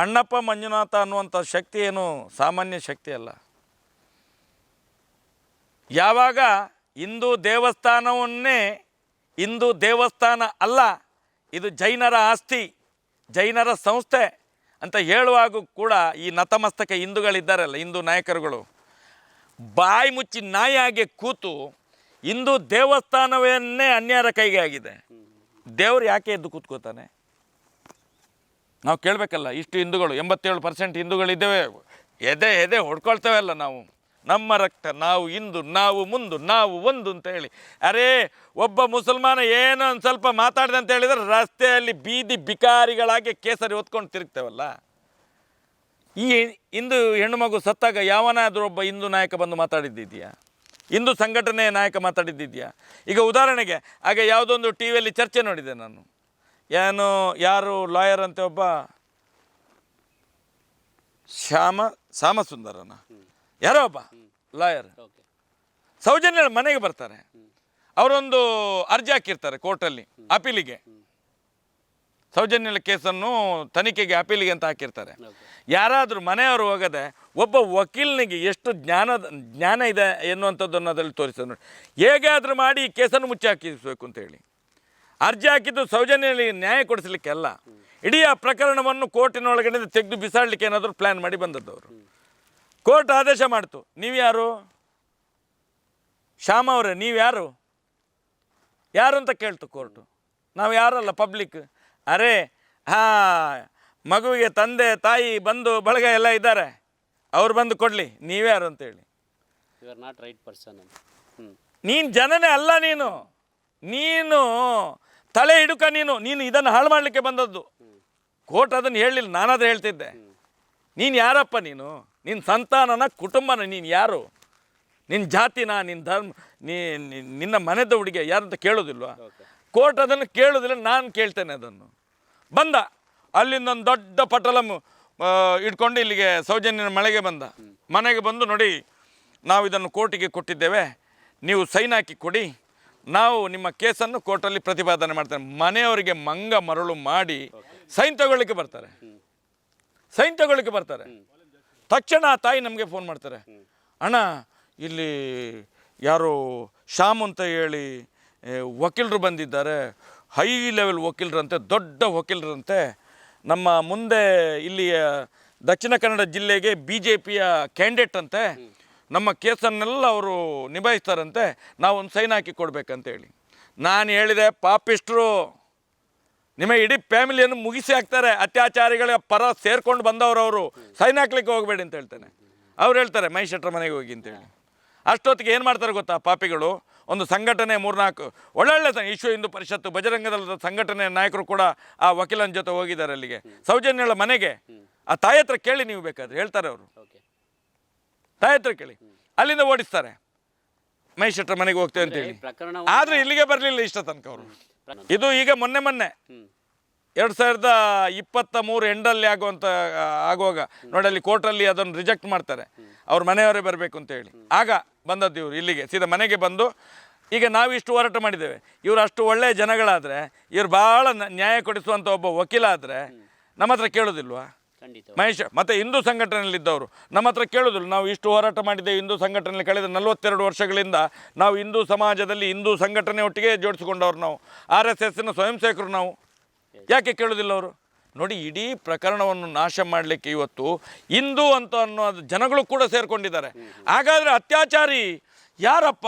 ಅಣ್ಣಪ್ಪ ಮಂಜುನಾಥ ಅನ್ನುವಂಥ ಶಕ್ತಿ ಏನು? ಸಾಮಾನ್ಯ ಶಕ್ತಿ ಅಲ್ಲ. ಯಾವಾಗ ಹಿಂದೂ ದೇವಸ್ಥಾನವನ್ನೇ ಹಿಂದೂ ದೇವಸ್ಥಾನ ಅಲ್ಲ, ಇದು ಜೈನರ ಆಸ್ತಿ, ಜೈನರ ಸಂಸ್ಥೆ ಅಂತ ಹೇಳುವಾಗ ಕೂಡ ಈ ನತಮಸ್ತಕ ಹಿಂದೂಗಳಿದ್ದಾರಲ್ಲ, ಹಿಂದೂ ನಾಯಕರುಗಳು. ಬಾಯಿ ಮುಚ್ಚಿ ನಾಯಿಯಾಗೆ ಕೂತು ಹಿಂದೂ ದೇವಸ್ಥಾನವನ್ನೇ ಅನ್ಯರ ಕೈಗೆ ಆಗಿದೆ. ದೇವ್ರು ಯಾಕೆ ಎದ್ದು ಕೂತ್ಕೋತಾನೆ? ನಾವು ಕೇಳಬೇಕಲ್ಲ, ಇಷ್ಟು ಹಿಂದೂಗಳು, ಎಂಬತ್ತೇಳು ಪರ್ಸೆಂಟ್ ಹಿಂದೂಗಳಿದ್ದೇವೆ. ಎದೆ ಎದೆ ಹೊಡ್ಕೊಳ್ತೇವಲ್ಲ ನಾವು. ನಮ್ಮ ರಕ್ತ, ನಾವು ಇಂದು, ನಾವು ಮುಂದು, ನಾವು ಒಂದು ಅಂತ ಹೇಳಿ. ಅರೇ, ಒಬ್ಬ ಮುಸಲ್ಮಾನ ಏನೋ ಒಂದು ಸ್ವಲ್ಪ ಮಾತಾಡಿದೆ ಅಂತ ಹೇಳಿದರೆ ರಸ್ತೆಯಲ್ಲಿ ಬೀದಿ ಬಿಕಾರಿಗಳಾಗಿ ಕೇಸರಿ ಹೊತ್ಕೊಂಡು ತಿರುಗ್ತೇವಲ್ಲ. ಈ ಇಂದು ಹೆಣ್ಣುಮಗು ಸತ್ತಾಗ ಯಾವನಾದರೂ ಒಬ್ಬ ಹಿಂದೂ ನಾಯಕ ಬಂದು ಮಾತಾಡಿದ್ದಿದೆಯಾ? ಹಿಂದೂ ಸಂಘಟನೆಯ ನಾಯಕ ಮಾತಾಡಿದ್ದಿದೆಯಾ? ಈಗ ಉದಾಹರಣೆಗೆ, ಆಗ ಯಾವುದೊಂದು ಟಿ ವಿಯಲ್ಲಿ ಚರ್ಚೆ ನೋಡಿದೆ ನಾನು. ಏನು ಯಾರು ಲಾಯರ್ ಅಂತ ಒಬ್ಬ? ಶ್ಯಾಮ ಶ್ಯಾಮಸುಂದರನ. ಯಾರೋ ಒಬ್ಬ? ಲಾಯರ್ ಸೌಜನ್ಯ ಮನೆಗೆ ಬರ್ತಾರೆ. ಅವರೊಂದು ಅರ್ಜಿ ಹಾಕಿರ್ತಾರೆ ಕೋರ್ಟಲ್ಲಿ ಅಪೀಲಿಗೆ. ಸೌಜನ್ಯ ಕೇಸನ್ನು ತನಿಖೆಗೆ ಅಪೀಲಿಗೆ ಅಂತ ಹಾಕಿರ್ತಾರೆ. ಯಾರಾದರೂ ಮನೆಯವರು ಹೋಗದೆ ಒಬ್ಬ ವಕೀಲನಿಗೆ ಎಷ್ಟು ಜ್ಞಾನದ ಜ್ಞಾನ ಇದೆ ಎನ್ನುವಂಥದ್ದನ್ನು ಅದರಲ್ಲಿ ತೋರಿಸ್ತಾರೆ ನೋಡಿ. ಹೇಗೆ ಆದರೂ ಮಾಡಿ ಈ ಕೇಸನ್ನು ಮುಚ್ಚಿ ಹಾಕಿಸ್ಬೇಕು ಅಂತ ಹೇಳಿ. ಅರ್ಜಿ ಹಾಕಿದ್ದು ಸೌಜನ್ಯಲ್ಲಿ ನ್ಯಾಯ ಕೊಡಿಸಲಿಕ್ಕೆ ಅಲ್ಲ ಇಡೀ ಆ ಪ್ರಕರಣವನ್ನು ಕೋರ್ಟಿನೊಳಗಡೆ ತೆಗೆದು ಬಿಸಾಡಲಿಕ್ಕೆ ಏನಾದರೂ ಪ್ಲ್ಯಾನ್ ಮಾಡಿ ಬಂದದ್ದು ಅವರು. ಕೋರ್ಟ್ ಆದೇಶ ಮಾಡ್ತು. ನೀವು ಯಾರು? ಶ್ಯಾಮ ಅವರೇ ನೀವು ಯಾರು? ಯಾರು ಅಂತ ಕೇಳ್ತು ಕೋರ್ಟು. ನಾವು ಯಾರಲ್ಲ ಪಬ್ಲಿಕ್? ಅರೆ ಹಾ ಮಗುವಿಗೆ ತಂದೆ ತಾಯಿ ಬಂದು ಬಳಗ ಎಲ್ಲ ಇದ್ದಾರೆ. ಅವ್ರು ಬಂದು ಕೊಡಲಿ. ನೀವ್ಯಾರು ಅಂತೇಳಿ you are not right person ನೀನು ಜನನೇ ಅಲ್ಲ ನೀನು. ನೀನು ತಲೆ ಹಿಡುಕ ನೀನು ನೀನು ಇದನ್ನು ಹಾಳು ಮಾಡಲಿಕ್ಕೆ ಬಂದದ್ದು. ಕೋರ್ಟ್ ಅದನ್ನು ಹೇಳಲಿಲ್ಲ ನಾನಾದರೂ ಹೇಳ್ತಿದ್ದೆ. ನೀನು ಯಾರಪ್ಪ ನೀನು? ನಿನ್ನ ಸಂತಾನನ ಕುಟುಂಬನ ನೀನು ಯಾರು? ನಿನ್ನ ಜಾತಿನ ನಿನ್ನ ಧರ್ಮ ನೀ ನಿನ್ನ ಮನೆದ ಹುಡುಗಿ ಯಾರಂತ ಕೇಳೋದಿಲ್ವಾ? ಕೋರ್ಟ್ ಅದನ್ನು ಕೇಳೋದಿಲ್ಲ ನಾನು ಕೇಳ್ತೇನೆ ಅದನ್ನು. ಬಂದ. ಅಲ್ಲಿಂದ ಒಂದು ದೊಡ್ಡ ಪಟಲಮ್ ಇಟ್ಕೊಂಡು ಇಲ್ಲಿಗೆ ಸೌಜನ್ಯನ ಮಳೆಗೆ ಬಂದ. ಮನೆಗೆ ಬಂದು ನೋಡಿ ನಾವು ಇದನ್ನು ಕೋರ್ಟಿಗೆ ಕೊಟ್ಟಿದ್ದೇವೆ. ನೀವು ಸೈನ್ ಹಾಕಿ ಕೊಡಿ. ನಾವು ನಿಮ್ಮ ಕೇಸನ್ನು ಕೋರ್ಟಲ್ಲಿ ಪ್ರತಿಪಾದನೆ ಮಾಡ್ತೇನೆ. ಮನೆಯವರಿಗೆ ಮಂಗ ಮರಳು ಮಾಡಿ ಸೈನ್ ತಗೊಳ್ಳಿಕ್ಕೆ ಬರ್ತಾರೆ. ಸೈನ್ ತಗೊಳ್ಳಿಕ್ಕೆ ಬರ್ತಾರೆ. ತಕ್ಷಣ ಆ ತಾಯಿ ನಮಗೆ ಫೋನ್ ಮಾಡ್ತಾರೆ. ಅಣ್ಣ, ಇಲ್ಲಿ ಯಾರು ಶ್ಯಾಮ್ ಅಂತ ಹೇಳಿ ವಕೀಲರು ಬಂದಿದ್ದಾರೆ. ಹೈ ಲೆವೆಲ್ ವಕೀಲರಂತೆ, ದೊಡ್ಡ ವಕೀಲರಂತೆ. ನಮ್ಮ ಮುಂದೆ ಇಲ್ಲಿಯ ದಕ್ಷಿಣ ಕನ್ನಡ ಜಿಲ್ಲೆಗೆ ಬಿ ಜೆ ಪಿಯ ಕ್ಯಾಂಡಿಡೇಟ್ ಅಂತೆ. ನಮ್ಮ ಕೇಸನ್ನೆಲ್ಲ ಅವರು ನಿಭಾಯಿಸ್ತಾರಂತೆ ನಾವು ಒಂದು ಸೈನ್ ಹಾಕಿ ಕೊಡ್ಬೇಕಂತ ಹೇಳಿ ನಾನು ಹೇಳಿದೆ ಪಾಪಿಸ್ಟ್ರು ನಿಮ್ಮ ಇಡೀ ಫ್ಯಾಮಿಲಿಯನ್ನು ಮುಗಿಸಿ ಹಾಕ್ತಾರೆ, ಅತ್ಯಾಚಾರಿಗಳ ಪರ ಸೇರ್ಕೊಂಡು ಬಂದವರು ಅವರು. ಸೈನ್ ಹಾಕ್ಲಿಕ್ಕೆ ಹೋಗಬೇಡಿ ಅಂತ ಹೇಳ್ತಾನೆ. ಅವ್ರು ಹೇಳ್ತಾರೆ ಮಹೇಶ್ ಶೆಟ್ಟರ ಮನೆಗೆ ಹೋಗಿ ಅಂತೇಳಿ. ಅಷ್ಟೊತ್ತಿಗೆ ಏನು ಮಾಡ್ತಾರೆ ಗೊತ್ತಾ ಪಾಪಿಗಳು? ಒಂದು ಸಂಘಟನೆ ಮೂರ್ನಾಲ್ಕು, ಒಳ್ಳೊಳ್ಳೆ ವಿಶ್ವ ಹಿಂದೂ ಪರಿಷತ್ತು ಬಜರಂಗದಲ್ಲದ ಸಂಘಟನೆ ನಾಯಕರು ಕೂಡ ಆ ವಕೀಲನ ಜೊತೆ ಹೋಗಿದ್ದಾರೆ ಅಲ್ಲಿಗೆ. ಸೌಜನ್ಯಳ ಮನೆಗೆ. ಆ ತಾಯಿ ಕೇಳಿ ನೀವು ಬೇಕಾದ್ರೆ, ಹೇಳ್ತಾರೆ ಅವರು. ತಾಯಿ ಹತ್ರ ಕೇಳಿ. ಅಲ್ಲಿಂದ ಓಡಿಸ್ತಾರೆ. ಮಹೇಶ್ ಮನೆಗೆ ಹೋಗ್ತೇವೆ ಅಂತೇಳಿ. ಹೇಳಿ ಆದರೆ ಇಲ್ಲಿಗೆ ಬರಲಿಲ್ಲ ಇಷ್ಟ ತನಕ ಅವರು. ಇದು ಈಗ ಮೊನ್ನೆ ಮೊನ್ನೆ. ಎರಡ್ ಸಾವಿರದ ಇಪ್ಪತ್ತ ಮೂರು ಎಂಡಲ್ಲಿ ಆಗುವಂಥ ಆಗುವಾಗ ನೋಡಿ ಅಲ್ಲಿ ಕೋರ್ಟಲ್ಲಿ ಅದನ್ನು ರಿಜೆಕ್ಟ್ ಮಾಡ್ತಾರೆ. ಅವ್ರ ಮನೆಯವರೇ ಬರಬೇಕು ಅಂತ ಹೇಳಿ. ಆಗ ಬಂದದ್ದು ಇವರು ಇಲ್ಲಿಗೆ ಸೀದಾ ಮನೆಗೆ ಬಂದು ಈಗ ನಾವು ಇಷ್ಟು ಹೋರಾಟ ಮಾಡಿದ್ದೇವೆ. ಇವರು ಅಷ್ಟು ಒಳ್ಳೆಯ ಜನಗಳಾದರೆ ಇವ್ರು ಭಾಳ ನ್ಯಾಯ ಕೊಡಿಸುವಂಥ ಒಬ್ಬ ವಕೀಲ ಆದರೆ ನಮ್ಮ ಹತ್ರ ಕೇಳೋದಿಲ್ವಾ? ಮಹೇಶ್ ಮತ್ತು ಹಿಂದೂ ಸಂಘಟನೆಯಲ್ಲಿದ್ದವರು ನಮ್ಮ ಹತ್ರ ಕೇಳೋದಿಲ್ಲ ನಾವು ಇಷ್ಟು ಹೋರಾಟ ಮಾಡಿದ್ದೇವೆ ಹಿಂದೂ ಸಂಘಟನೆಯಲ್ಲಿ ಕಳೆದ ನಲವತ್ತೆರಡು ವರ್ಷಗಳಿಂದ ನಾವು ಹಿಂದೂ ಸಮಾಜದಲ್ಲಿ ಹಿಂದೂ ಸಂಘಟನೆ ಒಟ್ಟಿಗೆ ಜೋಡಿಸಿಕೊಂಡವ್ರು ನಾವು. ಆರ್ ಎಸ್ ಎಸ್ಸಿನ ಸ್ವಯಂ ಸೇವಕರು ನಾವು. ಯಾಕೆ ಕೇಳೋದಿಲ್ಲ ಅವರು? ನೋಡಿ ಇಡೀ ಪ್ರಕರಣವನ್ನು ನಾಶ ಮಾಡಲಿಕ್ಕೆ ಇವತ್ತು ಹಿಂದೂ ಅಂತ ಅನ್ನೋ ಅದು ಜನಗಳು ಕೂಡ ಸೇರಿಕೊಂಡಿದ್ದಾರೆ. ಹಾಗಾದರೆ ಅತ್ಯಾಚಾರಿ ಯಾರಪ್ಪ?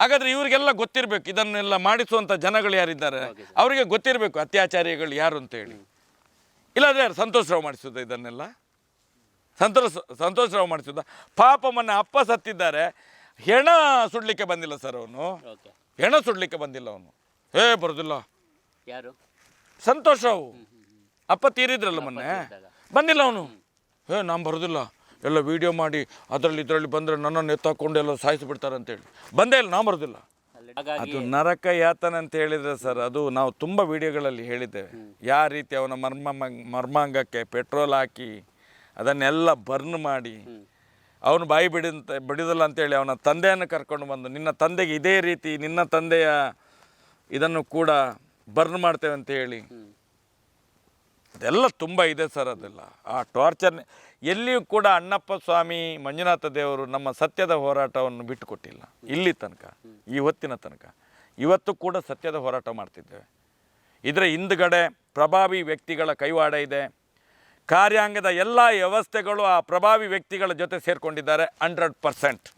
ಹಾಗಾದರೆ ಇವರಿಗೆಲ್ಲ ಗೊತ್ತಿರಬೇಕು ಇದನ್ನೆಲ್ಲ ಮಾಡಿಸುವಂಥ ಜನಗಳು ಯಾರಿದ್ದಾರೆ? ಅವರಿಗೆ ಗೊತ್ತಿರಬೇಕು ಅತ್ಯಾಚಾರಿಗಳು ಯಾರು ಅಂತೇಳಿ ಇಲ್ಲಾಂದ್ರೆ ಯಾರು ಸಂತೋಷ್ ರಾವ್ ಮಾಡಿಸೋದ ಇದನ್ನೆಲ್ಲ? ಸಂತೋಷ ಸಂತೋಷ್ ರಾವ್ ಮಾಡಿಸೋದ ಪಾಪ ಮೊನ್ನೆ ಅಪ್ಪ ಸತ್ತಿದ್ದಾರೆ. ಹೆಣ ಸುಡ್ಲಿಕ್ಕೆ ಬಂದಿಲ್ಲ ಸರ್ ಅವನು. ಹೆಣ ಸುಡ್ಲಿಕ್ಕೆ ಬಂದಿಲ್ಲ ಅವನು. ಏ ಬರೋದಿಲ್ಲ. ಯಾರು? ಸಂತೋಷ್ ರಾವ್. ಅಪ್ಪ ತೀರಿದ್ರಲ್ಲ ಮೊನ್ನೆ? ಬಂದಿಲ್ಲ ಅವನು. ಏ ನಾನು ಬರೋದಿಲ್ಲ. ಎಲ್ಲ ವಿಡಿಯೋ ಮಾಡಿ ಅದರಲ್ಲಿ ಇದರಲ್ಲಿ ಬಂದರೆ ನನ್ನನ್ನು ಎತ್ತಾಕೊಂಡು ಎಲ್ಲ ಸಾಯಿಸಿಬಿಡ್ತಾರೆ ಅಂತೇಳಿ ಬಂದೇ ಇಲ್ಲ ನಾನು ಬರೋದಿಲ್ಲ. ಅದು ನರಕ ಯಾತನ ಅಂತ ಹೇಳಿದ್ರೆ ಸರ್ ಅದು ನಾವು ತುಂಬ ವಿಡಿಯೋಗಳಲ್ಲಿ ಹೇಳಿದ್ದೇವೆ. ಯಾವ ರೀತಿ ಅವನ ಮರ್ಮ ಮರ್ಮಾಂಗಕ್ಕೆ ಪೆಟ್ರೋಲ್ ಹಾಕಿ ಅದನ್ನೆಲ್ಲ ಬರ್ನ್ ಮಾಡಿ ಅವನು ಬಾಯಿ ಬಿಡಿಂತ ಬಿಡಿದಲ್ಲ ಅಂತೇಳಿ ಅವನ ತಂದೆಯನ್ನು ಕರ್ಕೊಂಡು ಬಂದು ನಿನ್ನ ತಂದೆಗೆ ಇದೇ ರೀತಿ ನಿನ್ನ ತಂದೆಯ ಇದನ್ನು ಕೂಡ ಬರ್ನ್ ಮಾಡ್ತೇವೆ ಅಂತ ಹೇಳಿ ಅದೆಲ್ಲ ತುಂಬ ಇದೆ ಸರ್ ಅದೆಲ್ಲ. ಆ ಟಾರ್ಚರ್ ಎಲ್ಲಿಯೂ ಕೂಡ ಅಣ್ಣಪ್ಪ ಸ್ವಾಮಿ ಮಂಜುನಾಥ ದೇವರು ನಮ್ಮ ಸತ್ಯದ ಹೋರಾಟವನ್ನು ಬಿಟ್ಟುಕೊಟ್ಟಿಲ್ಲ. ಇಲ್ಲಿ ತನಕ, ಈ ಹೊತ್ತಿನ ತನಕ. ಇವತ್ತು ಕೂಡ ಸತ್ಯದ ಹೋರಾಟ ಮಾಡ್ತಿದ್ದೇವೆ. ಇದರ ಹಿಂದ್ಗಡೆ ಪ್ರಭಾವಿ ವ್ಯಕ್ತಿಗಳ ಕೈವಾಡ ಇದೆ. ಕಾರ್ಯಾಂಗದ ಎಲ್ಲ ವ್ಯವಸ್ಥೆಗಳು ಆ ಪ್ರಭಾವಿ ವ್ಯಕ್ತಿಗಳ ಜೊತೆ ಸೇರಿಕೊಂಡಿದ್ದಾರೆ ಹಂಡ್ರೆಡ್ ಪರ್ಸೆಂಟ್